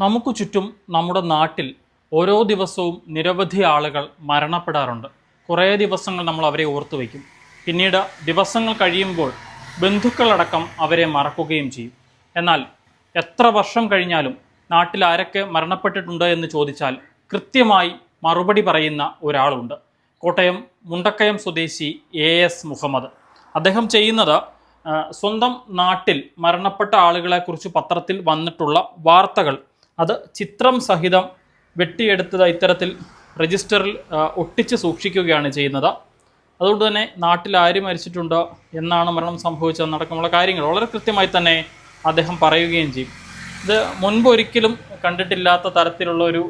നമുക്ക് ചുറ്റും നമ്മുടെ നാട്ടിൽ ഓരോ ദിവസവും നിരവധി ആളുകൾ മരണപ്പെടാറുണ്ട്. കുറേ ദിവസങ്ങൾ നമ്മൾ അവരെ ഓർത്തു വയ്ക്കും. പിന്നീട് ദിവസങ്ങൾ കഴിയുമ്പോൾ ബന്ധുക്കളടക്കം അവരെ മറക്കുകയും ചെയ്യും. എന്നാൽ എത്ര വർഷം കഴിഞ്ഞാലും നാട്ടിൽ ആരൊക്കെ മരണപ്പെട്ടിട്ടുണ്ട് എന്ന് ചോദിച്ചാൽ കൃത്യമായി മറുപടി പറയുന്ന ഒരാളുണ്ട്. കോട്ടയം മുണ്ടക്കയം സ്വദേശി എ എസ് മുഹമ്മദ്. അദ്ദേഹം ചെയ്യുന്നത് സ്വന്തം നാട്ടിൽ മരണപ്പെട്ട ആളുകളെക്കുറിച്ച് പത്രത്തിൽ വന്നിട്ടുള്ള വാർത്തകൾ അത് ചിത്രം സഹിതം വെട്ടിയെടുത്തത് ഇത്തരത്തിൽ രജിസ്റ്ററിൽ ഒട്ടിച്ച് സൂക്ഷിക്കുകയാണ് ചെയ്യുന്നത്. അതുകൊണ്ട് തന്നെ നാട്ടിൽ ആര് മരിച്ചിട്ടുണ്ടോ എന്നാണ് മരണം സംഭവിച്ചത് നടക്കുമുള്ള കാര്യങ്ങൾ വളരെ കൃത്യമായി തന്നെ അദ്ദേഹം പറയുകയും ചെയ്യും. ഇത് മുൻപ് ഒരിക്കലും കണ്ടിട്ടില്ലാത്ത തരത്തിലുള്ള ഒരു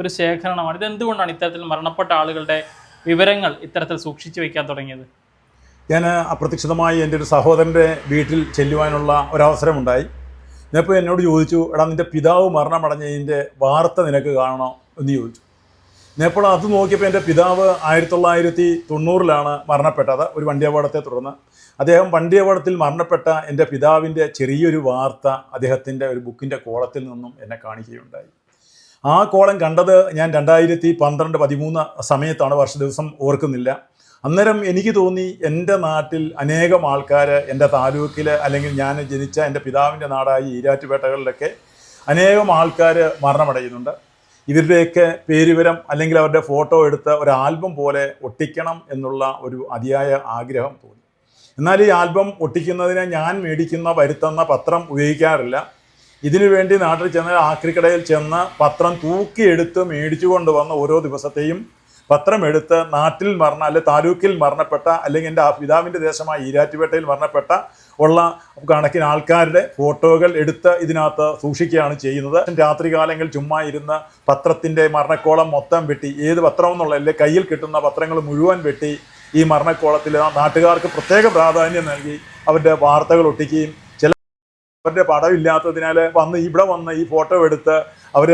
ഒരു ശേഖരണമാണ്. ഇതെന്തുകൊണ്ടാണ് ഇത്തരത്തിൽ മരണപ്പെട്ട ആളുകളുടെ വിവരങ്ങൾ ഇത്തരത്തിൽ സൂക്ഷിച്ചു വയ്ക്കാൻ തുടങ്ങിയത്? ഞാൻ അപ്രതീക്ഷിതമായി എന്റെ ഒരു സഹോദരന്റെ വീട്ടിൽ ചെല്ലുവാനുള്ള ഒരവസരമുണ്ടായി. ഞാനിപ്പോൾ എന്നോട് ചോദിച്ചു എടാ നിന്റെ പിതാവ് മരണമടഞ്ഞതിന്റെ വാർത്ത നിനക്ക് കാണണോ? എന്ന് ചോദിച്ചു. ഞാനിപ്പോൾ അത് നോക്കിയപ്പോൾ എന്റെ പിതാവ് ആയിരത്തി തൊള്ളായിരത്തി തൊണ്ണൂറിലാണ് മരണപ്പെട്ടത് ഒരു വണ്ടി അപകടത്തെ തുടർന്ന്. അദ്ദേഹം വണ്ടി അപകടത്തിൽ മരണപ്പെട്ട എന്റെ പിതാവിന്റെ ചെറിയൊരു വാർത്ത അദ്ദേഹത്തിന്റെ ഒരു ബുക്കിന്റെ കോളത്തിൽ നിന്നും എന്നെ കാണിക്കുകയുണ്ടായി. ആ കോളം കണ്ടത് ഞാൻ രണ്ടായിരത്തി പന്ത്രണ്ട് പതിമൂന്ന് സമയത്താണ്. വർഷ ദിവസം ഓർക്കുന്നില്ല. അന്നേരം എനിക്ക് തോന്നി എന്റെ നാട്ടിൽ അനേകം ആൾക്കാർ എന്റെ താലൂക്കിൽ അല്ലെങ്കിൽ ഞാൻ ജനിച്ച എന്റെ പിതാവിന്റെ നാടായ ഈരാറ്റുപേട്ടകളിലൊക്കെ അനേകം ആൾക്കാർ മരണമടയുന്നുണ്ട്. ഇവരുടെയൊക്കെ പേരുവരം അല്ലെങ്കിൽ അവരുടെ ഫോട്ടോ എടുത്ത് ഒരു ആൽബം പോലെ ഒട്ടിക്കണം എന്നുള്ള ഒരു അതിയായ ആഗ്രഹം തോന്നി. എന്നാൽ ഈ ആൽബം ഒട്ടിക്കുന്നതിന് ഞാൻ മേടിക്കുന്ന വരുത്തുന്ന പത്രം ഉപയോഗിക്കാറില്ല. ഇതിനു വേണ്ടി നാട്ടിൽ ചെന്ന് ആക്രിക്കടയിൽ ചെന്ന് പത്രം തൂക്കിയെടുത്ത് മേടിച്ചു കൊണ്ടുവന്ന ഓരോ ദിവസത്തെയും പത്രം എടുത്ത് നാട്ടിൽ മരണ അല്ലെ താലൂക്കിൽ മരണപ്പെട്ട അല്ലെങ്കിൽ എന്റെ പിതാവിന്റെ ദേശമായ ഈരാറ്റുപേട്ടയിൽ മരണപ്പെട്ട ഉള്ള കണക്കിന് ആൾക്കാരുടെ ഫോട്ടോകൾ എടുത്ത് ഇതിനകത്ത് സൂക്ഷിക്കുകയാണ് ചെയ്യുന്നത്. രാത്രി കാലങ്ങളിൽ ചുമ്മാ ഇരുന്ന് പത്രത്തിന്റെ മരണക്കോളം മൊത്തം വെട്ടി ഏത് പത്രം എന്നുള്ള അല്ലെ കയ്യിൽ കിട്ടുന്ന പത്രങ്ങൾ മുഴുവൻ വെട്ടി ഈ മരണക്കോളത്തിൽ നാട്ടുകാർക്ക് പ്രത്യേക പ്രാധാന്യം നൽകി അവരുടെ വാർത്തകൾ ഒട്ടിക്കുകയും അവരുടെ പടമില്ലാത്തതിനാൽ വന്ന് ഇവിടെ വന്ന് ഈ ഫോട്ടോ എടുത്ത് അവർ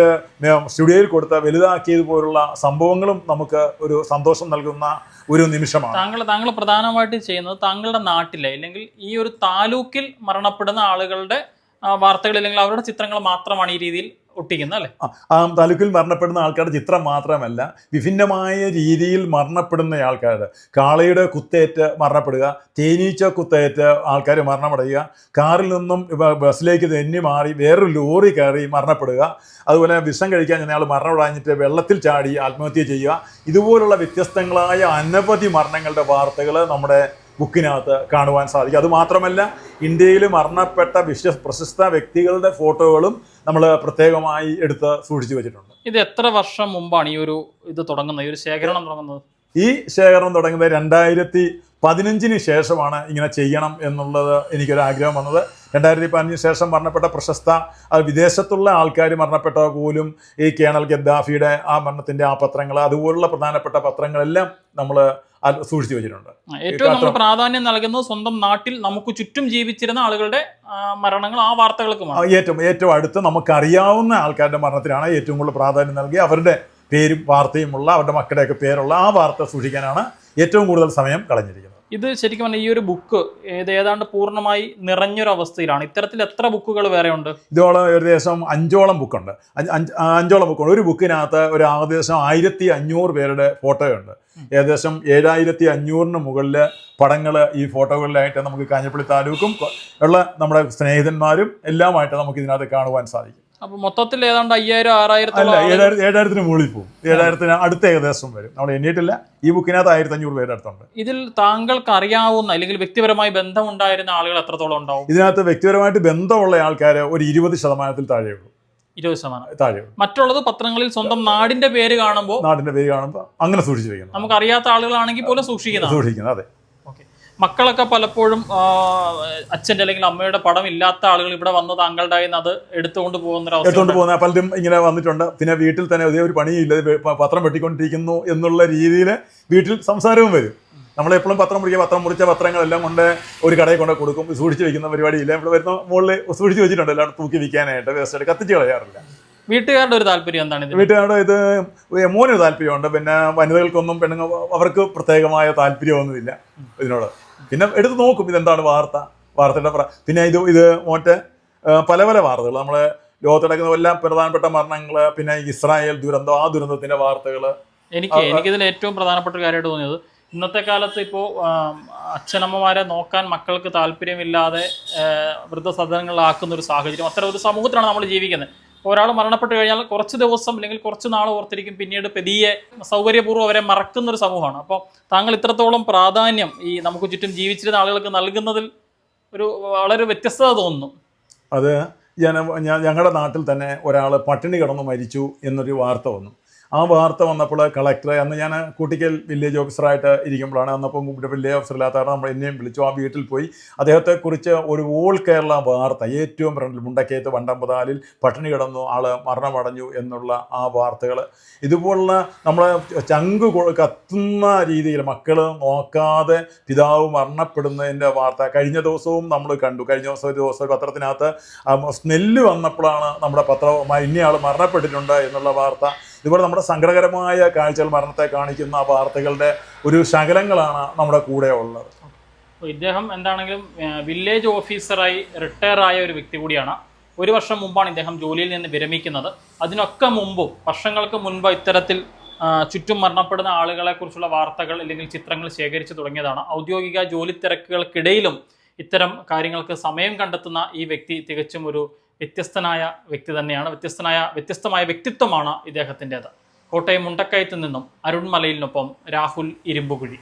സ്റ്റുഡിയോയിൽ കൊടുത്ത് വലുതാക്കിയതുപോലുള്ള സംഭവങ്ങളും നമുക്ക് ഒരു സന്തോഷം നൽകുന്ന ഒരു നിമിഷമാണ്. താങ്കൾ താങ്കൾ പ്രധാനമായിട്ട് ചെയ്യുന്നത് താങ്കളുടെ നാട്ടിലെ അല്ലെങ്കിൽ ഈ ഒരു താലൂക്കിൽ മരണപ്പെടുന്ന ആളുകളുടെ വാർത്തകൾ അല്ലെങ്കിൽ അവരുടെ ചിത്രങ്ങൾ മാത്രമാണ് ഈ രീതിയിൽ ഒട്ടിക്കുന്നത് അല്ലേ? ആ, താലൂക്കിൽ മരണപ്പെടുന്ന ആൾക്കാരുടെ ചിത്രം മാത്രമല്ല വിഭിന്നമായ രീതിയിൽ മരണപ്പെടുന്ന ആൾക്കാർ കാളയുടെ കുത്തേറ്റ് മരണപ്പെടുക തേനീച്ച കുത്തേറ്റ് ആൾക്കാർ മരണമടയുക കാറിൽ നിന്നും ബസ്സിലേക്ക് തെന്നി മാറി വേറൊരു ലോറി കയറി മരണപ്പെടുക അതുപോലെ വിഷം കഴിക്കാൻ ചെന്നയാൾ മരണമടഞ്ഞിട്ട് വെള്ളത്തിൽ ചാടി ആത്മഹത്യ ചെയ്യുക. ഇതുപോലുള്ള വ്യത്യസ്തങ്ങളായ അനവധി മരണങ്ങളുടെ വാർത്തകൾ നമ്മുടെ ബുക്കിനകത്ത് കാണുവാൻ സാധിക്കും. അതുമാത്രമല്ല ഇന്ത്യയിൽ മരണപ്പെട്ട വിശ്വ പ്രശസ്ത വ്യക്തികളുടെ ഫോട്ടോകളും നമ്മൾ പ്രത്യേകമായി എടുത്ത് സൂക്ഷിച്ചു വെച്ചിട്ടുണ്ട്. ഇത് എത്ര വർഷം മുമ്പാണ് ഈ ഒരു ഇത് തുടങ്ങുന്നത്? ഈ ഒരു ശേഖരണം തുടങ്ങുന്നത്? ഈ ശേഖരണം തുടങ്ങുന്നത് രണ്ടായിരത്തി പതിനഞ്ചിന് ശേഷമാണ് ഇങ്ങനെ ചെയ്യണം എന്നുള്ളത് എനിക്കൊരു ആഗ്രഹം വന്നത്. രണ്ടായിരത്തി പതിനഞ്ചിന് ശേഷം മരണപ്പെട്ട പ്രശസ്ത വിദേശത്തുള്ള ആൾക്കാർ മരണപ്പെട്ട പോലും ഈ കേണൽ ഗദ്ദാഫിയുടെ ആ മരണത്തിന്റെ ആ പത്രങ്ങൾ അതുപോലുള്ള പ്രധാനപ്പെട്ട പത്രങ്ങളെല്ലാം നമ്മൾ സൂക്ഷിച്ചു വെച്ചിട്ടുണ്ട്. ഏറ്റവും നമ്മൾ പ്രാധാന്യം നൽകുന്നത് സ്വന്തം നാട്ടിൽ നമുക്ക് ചുറ്റും ജീവിച്ചിരുന്ന ആളുകളുടെ മരണങ്ങൾ ആ വാർത്തകൾക്ക് ഏറ്റവും ഏറ്റവും അടുത്ത് നമുക്കറിയാവുന്ന ആൾക്കാരുടെ മരണത്തിനാണ് ഏറ്റവും കൂടുതൽ പ്രാധാന്യം നൽകി അവരുടെ പേരും വാർത്തയുമുള്ള അവരുടെ മക്കളുടെയൊക്കെ പേരുള്ള ആ വാർത്ത സൂക്ഷിക്കാനാണ് ഏറ്റവും കൂടുതൽ സമയം കളഞ്ഞിരിക്കുന്നത്. ഇത് ശരിക്കും പറഞ്ഞാൽ ഈ ഒരു ബുക്ക് ഏത് ഏതാണ്ട് പൂർണമായി നിറഞ്ഞൊരു അവസ്ഥയിലാണ് ഇത്തരത്തിൽ എത്ര ബുക്കുകൾ വേറെ ഉണ്ട്? ഇതോളം ഏകദേശം അഞ്ചോളം ബുക്കുണ്ട് അഞ്ച് അഞ്ച് അഞ്ചോളം ബുക്കുണ്ട് ഒരു ബുക്കിനകത്ത് ഒരു ഏകദേശം ആയിരത്തി അഞ്ഞൂറ് പേരുടെ ഫോട്ടോയുണ്ട് ഏകദേശം ഏഴായിരത്തി അഞ്ഞൂറിന് മുകളിൽ പടങ്ങൾ ഈ ഫോട്ടോകളിലായിട്ട് നമുക്ക് കാഞ്ഞപ്പള്ളി താലൂക്കും ഉള്ള നമ്മുടെ സ്നേഹിതന്മാരും എല്ലാമായിട്ട് നമുക്ക് ഇതിനകത്ത് കാണുവാൻ സാധിക്കും. അപ്പൊ മൊത്തത്തിൽ ഏതാണ്ട് അയ്യായിരം ആറായിരത്തോളം അല്ല ഏഴായിരത്തി ഏഴായിരത്തിന് മുകളിൽ പോകും. ഏഴായിരത്തിന് അടുത്ത ഏകദേശം വരും. നമ്മൾ എണ്ണിയിട്ടില്ല ഈ ബുക്കിനകത്ത് ആയിരത്തി അഞ്ഞൂറ് പേരുടെ അടുത്തുണ്ട്. ഇതിൽ താങ്കൾക്ക് അറിയാവുന്ന അല്ലെങ്കിൽ വ്യക്തിപരമായി ബന്ധമുണ്ടായിരുന്ന ആളുകൾ എത്രത്തോളം ഉണ്ടാവും? ഇതിനകത്ത് വ്യക്തിപരമായിട്ട് ബന്ധമുള്ള ആൾക്കാർ ഒരു ഇരുപത് ശതമാനത്തിൽ താഴെയുള്ളൂ ഇരുപത് ശതമാനം. താഴെയുള്ളൂ മറ്റുള്ളത് പത്രങ്ങളിൽ സ്വന്തം നാടിന്റെ പേര് കാണുമ്പോൾ നാടിന്റെ പേര് കാണുമ്പോൾ അങ്ങനെ സൂക്ഷിച്ചു നമുക്ക് അറിയാത്ത ആളുകളാണെങ്കിൽ പോലും സൂക്ഷിക്കുന്നത് സൂക്ഷിക്കുന്നത് അതെ. മക്കളൊക്കെ പലപ്പോഴും അച്ഛന്റെ അല്ലെങ്കിൽ അമ്മയുടെ പടം ഇല്ലാത്ത ആളുകൾ ഇവിടെ വന്ന് താങ്കളുടെ അത് എടുത്തുകൊണ്ട് പോകുന്ന ഒരു എടുത്തുകൊണ്ട് പോകുന്ന പലരും ഇങ്ങനെ വന്നിട്ടുണ്ട്. പിന്നെ വീട്ടിൽ തന്നെ അതേ ഒരു പണിയില്ല പത്രം വെട്ടിക്കൊണ്ടിരിക്കുന്നു എന്നുള്ള രീതിയിൽ വീട്ടിൽ സംസാരവും വരും. നമ്മളെപ്പോഴും പത്രം മുറിക്കുക പത്രം മുറിച്ച പത്രങ്ങളെല്ലാം കൊണ്ട് ഒരു കടയിൽ കൊണ്ട് കൊടുക്കും. സൂക്ഷിച്ച് വെക്കുന്ന പരിപാടിയില്ല. ഇവിടെ വരുന്ന മുകളിൽ സൂക്ഷിച്ച് വെച്ചിട്ടുണ്ട്. എല്ലാം തൂക്കി വിൽക്കാനായിട്ട് വേസ്റ്റ് കത്തിച്ച് കളയാറില്ല. വീട്ടുകാരുടെ ഒരു താല്പര്യം എന്താണ് വീട്ടുകാരുടെ ഇത് മോനൊരു താല്പര്യമുണ്ട്. പിന്നെ വനിതകൾക്കൊന്നും പെണ്ണുങ്ങൾ അവർക്ക് പ്രത്യേകമായ താല്പര്യമൊന്നുമില്ല ഇതിനോട്. പിന്നെ എടുത്ത് നോക്കും ഇതെന്താണ് വാർത്ത. വാർത്തയുടെ പിന്നെ ഇത് ഇത് മറ്റേ പല പല വാർത്തകൾ. നമ്മളെ ലോകത്ത് നടക്കുന്ന എല്ലാ പ്രധാനപ്പെട്ട മരണങ്ങൾ പിന്നെ ഇസ്രായേൽ ദുരന്തം ആ ദുരന്തത്തിന്റെ വാർത്തകൾ എനിക്ക് എനിക്കിതിൽ ഏറ്റവും പ്രധാനപ്പെട്ട ഒരു കാര്യമായിട്ട് തോന്നിയത് ഇന്നത്തെ കാലത്ത് ഇപ്പോൾ അച്ഛനമ്മമാരെ നോക്കാൻ മക്കൾക്ക് താല്പര്യമില്ലാതെ വൃദ്ധസദനങ്ങളിലാക്കുന്ന ഒരു സാഹചര്യം അത്ര ഒരു സമൂഹത്തിലാണ് നമ്മൾ ജീവിക്കുന്നത്. ഒരാൾ മരണപ്പെട്ടു കഴിഞ്ഞാൽ കുറച്ച് ദിവസം അല്ലെങ്കിൽ കുറച്ച് നാൾ ഓർത്തിരിക്കും പിന്നീട് പെതിയെ സൗകര്യപൂർവം അവരെ മറക്കുന്ന ഒരു സമൂഹമാണ്. അപ്പോൾ താങ്കൾ ഇത്രത്തോളം പ്രാധാന്യം ഈ നമുക്ക് ചുറ്റും ജീവിച്ചിരുന്ന ആളുകൾക്ക് നൽകുന്നതിൽ ഒരു വളരെ വ്യത്യസ്തത തോന്നുന്നു. അത് ഞാൻ ഞങ്ങളുടെ നാട്ടിൽ തന്നെ ഒരാൾ പട്ടിണി കിടന്ന് മരിച്ചു എന്നൊരു വാർത്ത വന്നു. ആ വാർത്ത വന്നപ്പോൾ കളക്ടർ അന്ന് ഞാൻ കൂട്ടിക്കൽ വില്ലേജ് ഓഫീസറായിട്ട് ഇരിക്കുമ്പോഴാണ് അന്നപ്പം ഇവിടെ വില്ലേജ് ഓഫീസറില്ലാത്ത കാരണം നമ്മൾ എന്നെയും വിളിച്ചു. ആ വീട്ടിൽ പോയി അദ്ദേഹത്തെക്കുറിച്ച് ഒരു ഓൾ കേരള വാർത്ത ഏറ്റവും ഫ്രണ്ടിൽ മുണ്ടക്കയത്ത് വണ്ടമ്പതാലിൽ പട്ടിണി കിടന്നു ആൾ മരണമടഞ്ഞു എന്നുള്ള ആ വാർത്തകൾ ഇതുപോലുള്ള നമ്മളെ ചങ്ക് കത്തുന്ന രീതിയിൽ മക്കൾ നോക്കാതെ പിതാവ് മരണപ്പെടുന്നതിന്റെ വാർത്ത കഴിഞ്ഞ ദിവസവും നമ്മൾ കണ്ടു. കഴിഞ്ഞ ദിവസം ഒരു ദിവസം പത്രത്തിനകത്ത് സ്മെല്ല് വന്നപ്പോഴാണ് നമ്മുടെ പത്രം ഇന്നയാൾ മരണപ്പെട്ടിട്ടുണ്ട് എന്നുള്ള വാർത്ത. ഇതുപോലെ നമ്മുടെ സങ്കടകരമായ കാഴ്ചകൾ മരണത്തെ കാണിക്കുന്ന വാർത്തകളുടെ ഒരു ശകലങ്ങളാണ് നമ്മുടെ കൂടെ ഉള്ളത്. ഇദ്ദേഹം എന്താണെങ്കിലും വില്ലേജ് ഓഫീസറായി റിട്ടയർ ആയ ഒരു വ്യക്തി കൂടിയാണ്. ഒരു വർഷം മുമ്പാണ് ഇദ്ദേഹം ജോലിയിൽ നിന്ന് വിരമിക്കുന്നത്. അതിനൊക്കെ മുമ്പും വർഷങ്ങൾക്ക് മുൻപ് ഇത്തരത്തിൽ ചുറ്റും മരണപ്പെടുന്ന ആളുകളെ കുറിച്ചുള്ള വാർത്തകൾ അല്ലെങ്കിൽ ചിത്രങ്ങൾ ശേഖരിച്ചു തുടങ്ങിയതാണ്. ഔദ്യോഗിക ജോലി തിരക്കുകൾക്കിടയിലും ഇത്തരം കാര്യങ്ങൾക്ക് സമയം കണ്ടെത്തുന്ന ഈ വ്യക്തി തികച്ചും ഒരു വ്യത്യസ്തനായ വ്യക്തി തന്നെയാണ് വ്യത്യസ്തനായ വ്യത്യസ്തമായ വ്യക്തിത്വമാണ് ഇദ്ദേഹത്തിന്റെത്. കോട്ടയം മുണ്ടക്കയത്ത് നിന്നും അരുൺമലയിലിനൊപ്പം രാഹുൽ ഇരുമ്പുകുഴി.